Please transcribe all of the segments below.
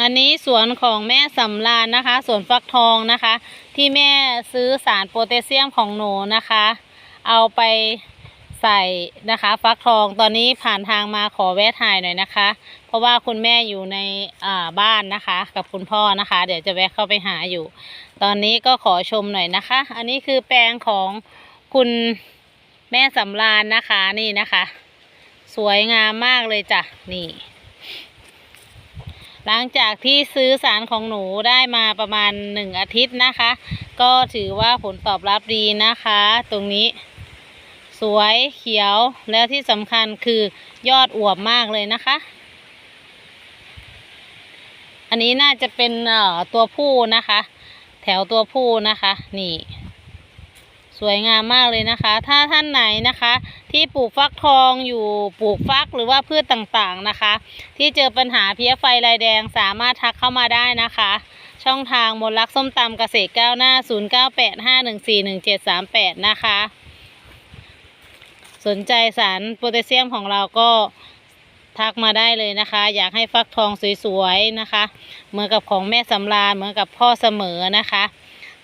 อันนี้สวนของแม่สำราญนะคะสวนฟักทองนะคะ ที่แม่ซื้อสารโพแทสเซียมของหนูนะคะ เอาไปใส่นะคะฟักทองตอนนี้ผ่านทางมาขอแวะถ่ายหน่อยนะคะ เพราะว่าคุณแม่อยู่ในบ้านนะคะ กับคุณพ่อนะคะ เดี๋ยวจะแวะเข้าไปหาอยู่ ตอนนี้ก็ขอชมหน่อยนะคะ อันนี้คือแปลงของคุณแม่สำราญนะคะนี่นะคะ สวยงามมากเลยจ้ะนี่ หลังจากที่ซื้อสารของหนูได้มาประมาณหนึ่งอาทิตย์นะคะ ก็ถือว่าผลตอบรับดีนะคะ ตรงนี้ สวยเขียวแล้วที่สำคัญคือยอดอวบมากเลยนะคะ อันนี้น่าจะเป็นตัวผู้นะคะ แถวตัวผู้นะคะ นี่ สวยงามมากเลยนะคะ ถ้าท่านไหนนะคะ ที่ปลูกฟักทองอยู่ปลูกฟักหรือว่าพืชต่างๆนะคะ ที่เจอปัญหาเพี้ยไฟลายแดงสามารถทักเข้ามาได้นะคะ ช่องทางมนลักส้มตำเกษตรก้าวหน้า 0985141738 นะคะ สนใจสารโพแทสเซียมของเราก็ทักมาได้เลยนะคะ อยากให้ฟักทองสวยๆนะคะ เหมือนกับของแม่สำราญเหมือนกับพ่อเสมอนะคะ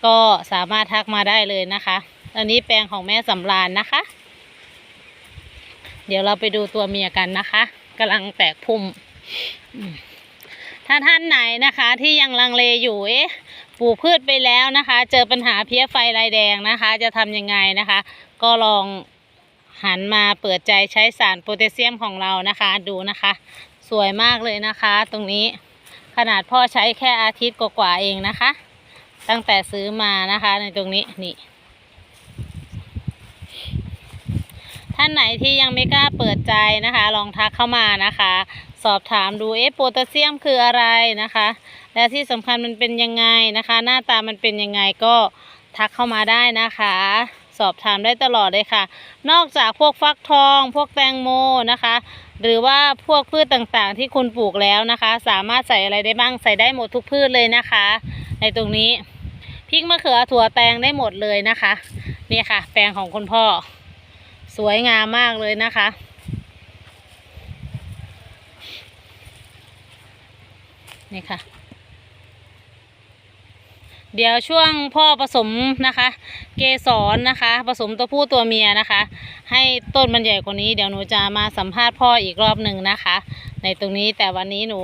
ก็สามารถทักมาได้เลยนะคะ อันนี้แปลงของแม่สำราญนะคะ เดี๋ยวเราไปดูตัวเมียกันนะคะกำลังแตกพุ่ม ถ้าท่านไหนนะคะที่ยังลังเลอยู่เอ๊ะปลูกพืชไปแล้วนะคะ เจอปัญหาเพี้ยไฟลายแดงนะคะ จะทำยังไงนะคะ ก็ลองหันมาเปิดใจใช้สารโพแทสเซียมของเรานะคะ ดูนะคะ สวยมากเลยนะคะ ตรงนี้ขนาดพ่อใช้แค่อาทิตย์กว่าๆเองนะคะ ตั้งแต่ซื้อมานะคะในตรงนี้นี่ ท่านไหนที่ยังไม่กล้าเปิดใจนะคะ ลองทักเข้ามานะคะ สอบถามดูเอ๊ะโพแทสเซียมคืออะไรนะคะ และที่สำคัญมันเป็นยังไงนะคะ หน้าตามันเป็นยังไงก็ทักเข้ามาได้นะคะ สอบถามได้ตลอดเลยค่ะ นอกจากพวกฟักทอง พวกแตงโมนะคะ หรือว่าพวกพืชต่างๆ ที่คุณปลูกแล้วนะคะ สามารถใส่อะไรได้บ้างใส่ได้หมดทุกพืชเลยนะคะ ในตรงนี้พริกมะเขือถั่วแตงได้หมดเลยนะคะ นี่ค่ะ แปลงของคุณพ่อ สวยงามมากเลยนะคะ นี่ค่ะ เดี๋ยวช่วงพ่อผสมนะคะ เกสรนะคะ ผสมตัวผู้ตัวเมียนะคะ ให้ต้นมันใหญ่กว่านี้เดี๋ยวหนูจะมาสัมภาษณ์พ่ออีกรอบหนึ่งนะคะ ในตรงนี้แต่วันนี้หนู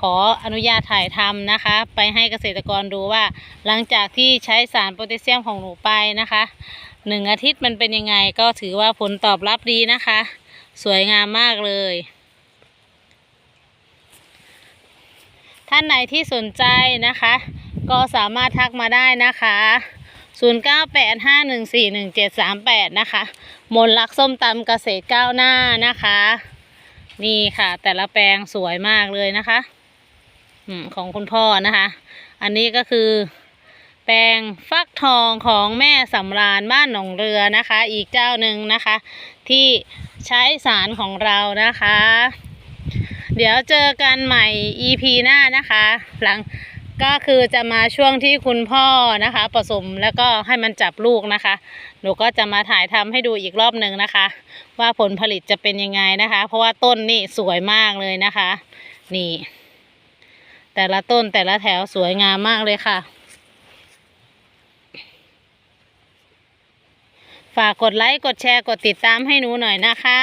ขออนุญาตถ่ายทำนะคะ ไปให้เกษตรกรดูว่าหลังจากที่ใช้สารโพแทสเซียมของหนูไปนะคะ หนึ่งอาทิตย์มันเป็นยังไงก็ถือว่าผลตอบรับดีนะคะ สวยงามมากเลย ท่านไหนที่สนใจนะคะ ก็สามารถทักมาได้นะคะ 0985141738 นะคะ มนลักส้มตำเกษตรก้าวหน้านะคะ นี่ค่ะ แต่ละแปลงสวยมากเลยนะคะของคุณพ่อนะคะ อันนี้ก็คือ แปลงฟักทองของแม่สำราญบ้านหนองเรือนะคะ อีกเจ้าหนึ่งนะคะ ที่ใช้สารของเรานะคะ เดี๋ยวเจอกันใหม่ EP หน้านะคะ หลังก็คือจะมาช่วงที่คุณพ่อนะคะ ผสมแล้วก็ให้มันจับลูกนะคะ หนูก็จะมาถ่ายทำให้ดูอีกรอบหนึ่งนะคะ ว่าผลผลิตจะเป็นยังไงนะคะ เพราะว่าต้นนี่สวยมากเลยนะคะ นี่ แต่ละต้นแต่ละแถวสวยงามมากเลยค่ะ ฝากกดไลค์กดแชร์กดติดตามให้หนูหน่อยนะคะ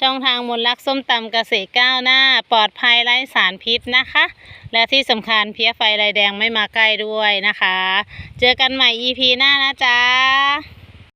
ช่องทางมนลักส้มตำเกษตรก้าวหน้า ปลอดภัยไร้สารพิษนะคะ และที่สำคัญเพี้ยไฟลายแดงไม่มาใกล้ด้วยนะคะ เจอกันใหม่ EP หน้านะจ๊ะ